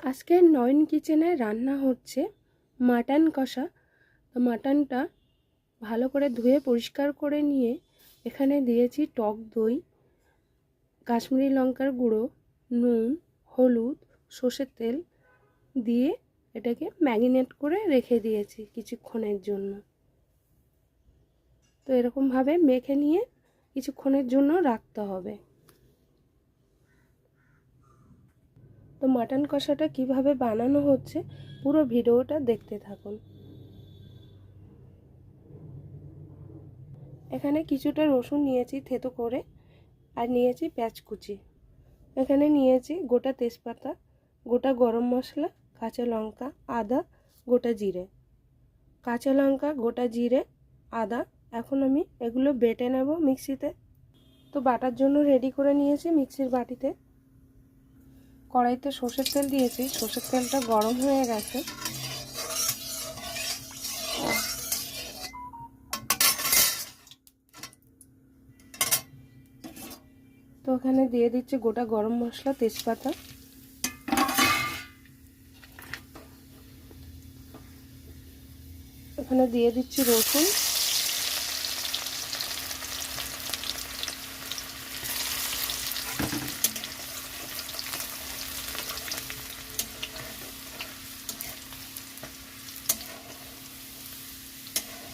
আজকে নয়ন কিচেনে রান্না হচ্ছে মাটন কষা। তো মাটনটা ভালো করে ধুয়ে পরিষ্কার করে নিয়ে এখানে দিয়েছি টক দই, কাশ্মীরি লঙ্কার গুঁড়ো, নুন, হলুদ, সর্ষের তেল দিয়ে এটাকে ম্যাগিনেট করে রেখে দিয়েছি কিছুক্ষণের জন্য। তো এরকমভাবে মেখে নিয়ে কিছুক্ষণের জন্য রাখতে হবে। তো মাটন কষাটা কীভাবে বানানো হচ্ছে, পুরো ভিডিওটা দেখতে থাকুন। এখানে কিছুটা রসুন নিয়েছি থেতো করে, আর নিয়েছি পেঁয়াজ কুচি। এখানে নিয়েছি গোটা তেজপাতা, গোটা গরম মশলা, কাঁচা লঙ্কা, আদা, গোটা জিরে। কাঁচা লঙ্কা, গোটা জিরে, আদা, এখন আমি এগুলো বেটে নেব মিক্সিতে। তো বাটার জন্য রেডি করে নিয়েছি মিক্সির বাটিতে। কড়াইতে সর্ষের তেল দিয়েছি। সর্ষের তেলটা গরম হয়ে গেছে। তো ওখানে দিয়ে দিচ্ছি গোটা গরম মশলা, তেজপাতা। ওখানে দিয়ে দিচ্ছি রসুন।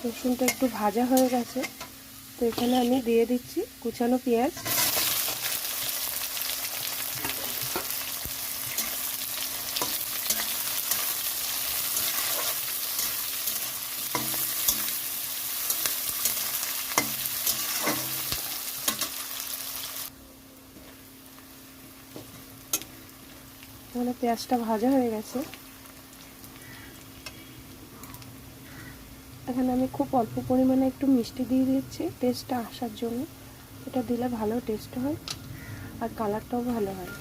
রসুনটা একটু ভাজা হয়ে গেছে। তো এখানে আমি দিয়ে দিচ্ছি কুচানো পেঁয়াজ। এখানে পেঁয়াজটা ভাজা হয়ে গেছে। এখানে আমি খুব অল্প পরিমাণে একটু মিষ্টি দিয়ে দিচ্ছি টেস্টটা আসার জন্য। এটা দিলে ভালো টেস্ট হয় আর কালারটাও ভালো হয়।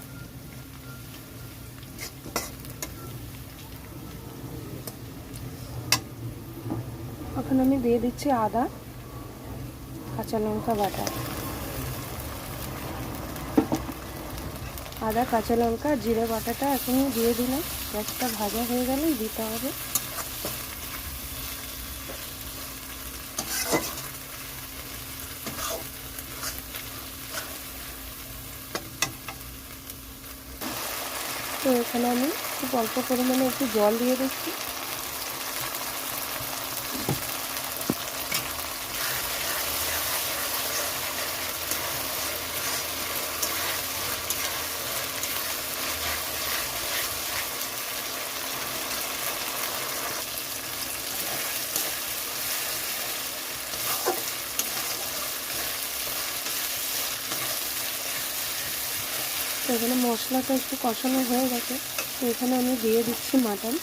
এখন আমি দিয়ে দিচ্ছি আদা, কাঁচা লঙ্কা বাটা। আদা, কাঁচা লঙ্কা, জিরে বাটাটা এখনই দিয়ে দিলাম। গ্যাসটা ভাজা হয়ে গেলেই দিতে হবে। তো এখানে আমি খুব অল্প পরিমাণে একটু জল দিয়ে দিচ্ছি। তো এখানে মশলাটা একটু কষানো হয়ে গেছে। তো এখানে আমি দিয়ে দিচ্ছি মাটন।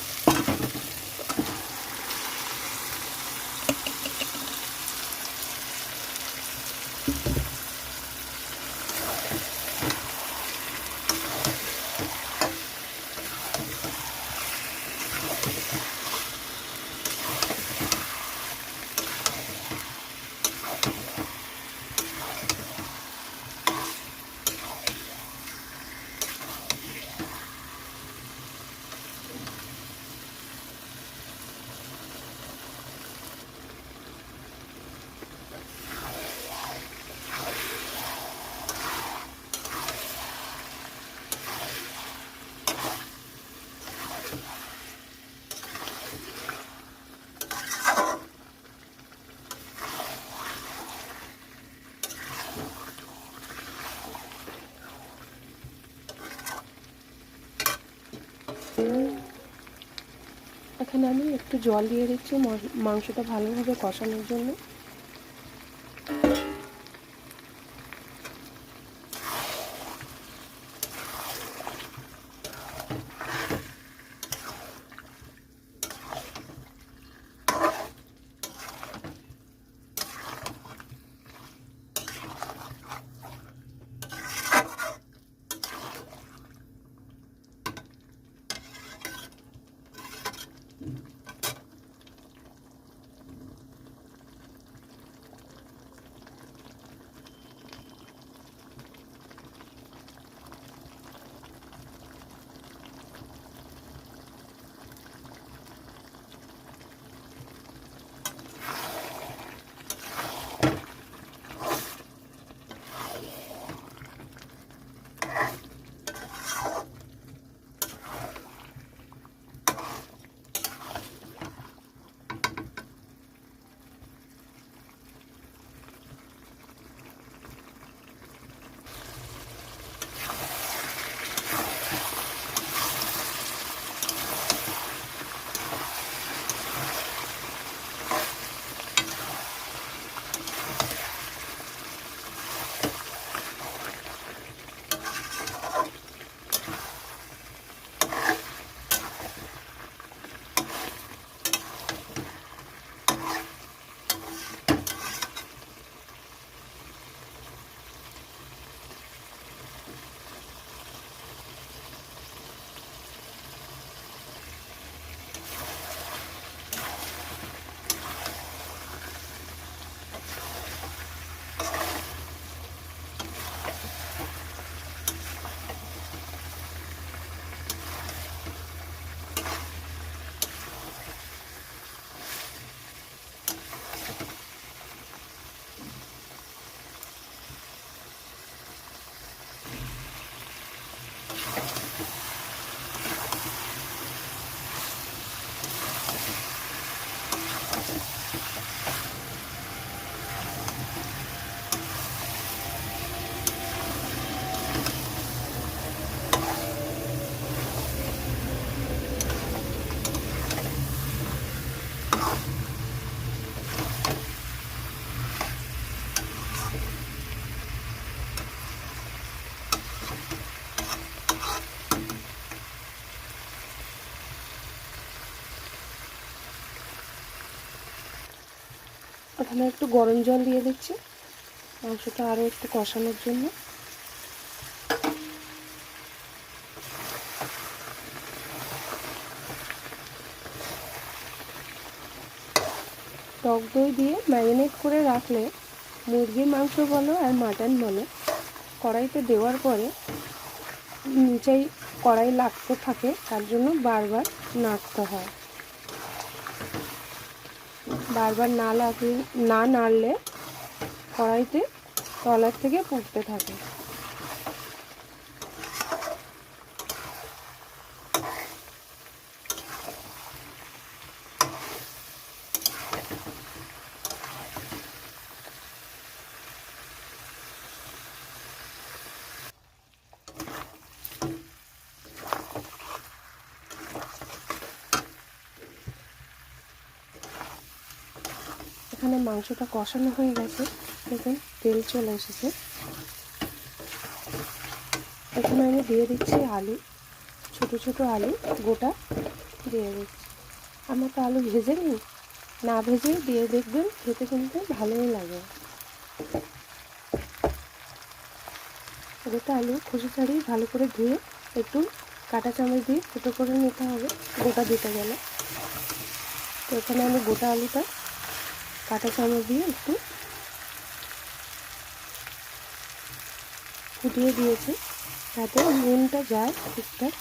এখানে আমি একটু জল দিয়ে দিচ্ছি মাংসটা ভালোভাবে কষানোর জন্য ওখানে একটু গরম জল দিয়ে দিচ্ছি। মাংসটা আরও একটু কষানোর জন্য। টক দই দিয়ে ম্যারিনেট করে রাখলে মুরগির মাংস বলো আর মাটন বলো, কড়াইতে দেওয়ার পরে নিচেই কড়াই লাগতে থাকে, তার জন্য বারবার নাড়তে হয়। বারবার না লাগলে না নাড়লে কড়াইতে তলার থেকে পুড়তে থাকে। এখানে মাংসটা কষানো হয়ে গেছে। দেখুন তেল চলে এসেছে। এখানে আমি দিয়ে দিচ্ছি আলু, ছোট ছোট আলু, গোটা দিয়ে দিচ্ছি। আমরা তো আলু ভেজে নিই। না ভেজে দিয়ে দেখবেন খেতে কিন্তু ভালোই লাগে। গোটা আলু খুশি ছাড়িয়ে ভালো করে ধুয়ে একটু কাটা চামচ দিয়ে ফুটো করে নিতে হবে। গোটা দিতে গেলে। তো এখানে আমি গোটা আলুটা কাঁটা চামচ দিয়ে একটু ফুটিয়ে দিয়েছি যাতে নুনটা যায় ঠিকঠাক।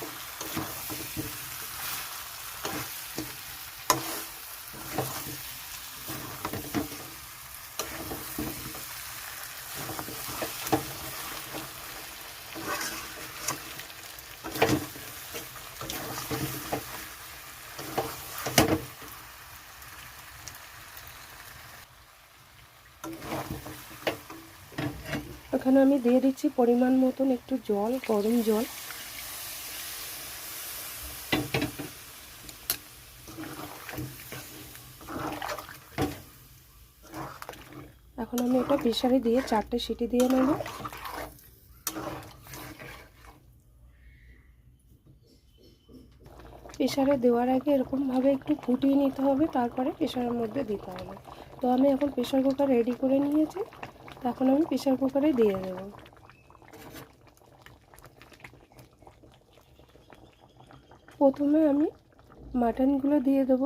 এখানে আমি দিয়ে দিচ্ছি পরিমাণ মতন একটু জল, গরম জল। এখন আমি এটা প্রেশারে দিয়ে চারটে সিটি দিয়ে নেব। প্রেশারে দেওয়ার আগে এরকমভাবে একটু ফুটিয়ে নিতে হবে, তারপরে প্রেশারের মধ্যে দিতে হবে। তো আমি এখন প্রেশার কুকার রেডি করে নিয়েছি। তখন আমি প্রেশার কুকারে দিয়ে দেব। প্রথমে আমি মাটনগুলো দিয়ে দেব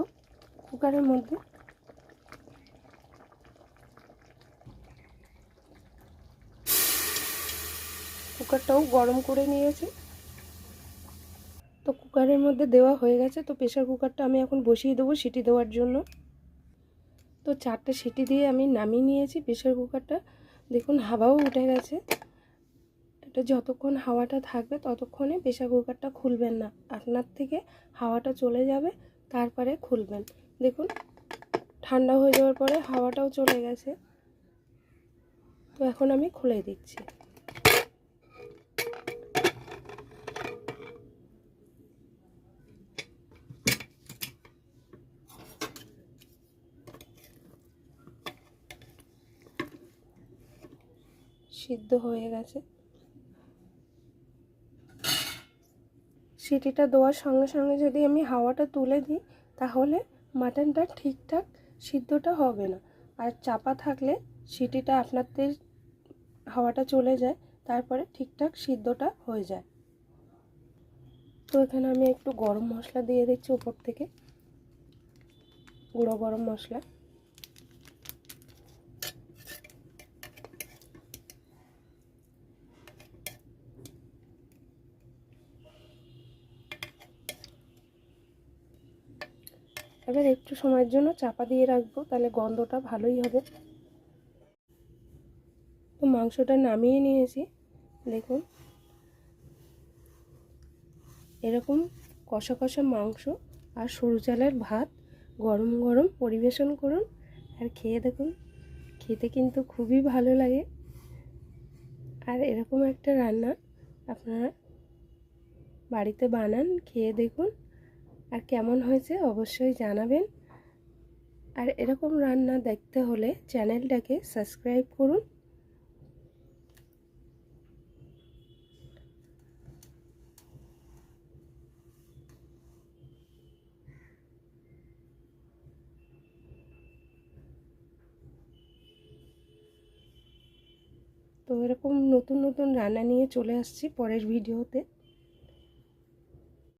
কুকারের মধ্যে। কুকারটাও গরম করে নিয়েছে। তো কুকারের মধ্যে দেওয়া হয়ে গেছে, তো প্রেশার কুকারটা আমি এখন বসিয়ে দেবো সিটি দেওয়ার জন্য। তো চারটে সিটি দিয়ে আমি নামিয়ে নিয়েছি প্রেশার কুকারটা। দেখুন হাওয়াও উঠে গেছে। এটা যতক্ষণ হাওয়াটা থাকবে ততক্ষণে প্রেশার কুকারটা খুলবেন না। আপনার থেকে হাওয়াটা চলে যাবে, তারপরে খুলবেন। দেখুন, ঠান্ডা হয়ে যাওয়ার পরে হাওয়াটাও চলে গেছে। তো এখন আমি খুলে দিচ্ছি। সিদ্ধ হয়ে গেছে। সিটিটা দেওয়ার সঙ্গে সঙ্গে যদি আমি হাওয়াটা তুলে দিই, তাহলে মাটনটা ঠিকঠাক সিদ্ধটা হবে না। আর চাপা থাকলে সিটিটা আপনাদের হাওয়াটা চলে যায়, তারপরে ঠিকঠাক সিদ্ধটা হয়ে যায়। তো এখানে আমি একটু গরম মশলা দিয়ে দিচ্ছি উপর থেকে। গুঁড়ো গরম মশলা। এবার একটু সময়ের জন্য চাপা দিয়ে রাখব, তাহলে গন্ধটা ভালোই হবে। তো মাংসটা নামিয়ে নিয়েছি, দেখুন। এরকম কষা কষা মাংস আর সরু চালের ভাত গরম গরম পরিবেশন করুন, আর খেয়ে দেখুন, খেতে কিন্তু খুবই ভালো লাগে। আর এরকম একটা রান্না আপনারা বাড়িতে বানান, খেয়ে দেখুন। আর কেমন হয়েছে অবশ্যই জানাবেন। আর এরকম রান্না দেখতে হলে চ্যানেলটাকে সাবস্ক্রাইব করুন। তো এরকম নতুন নতুন রান্না নিয়ে চলে আসছি পরের ভিডিওতে।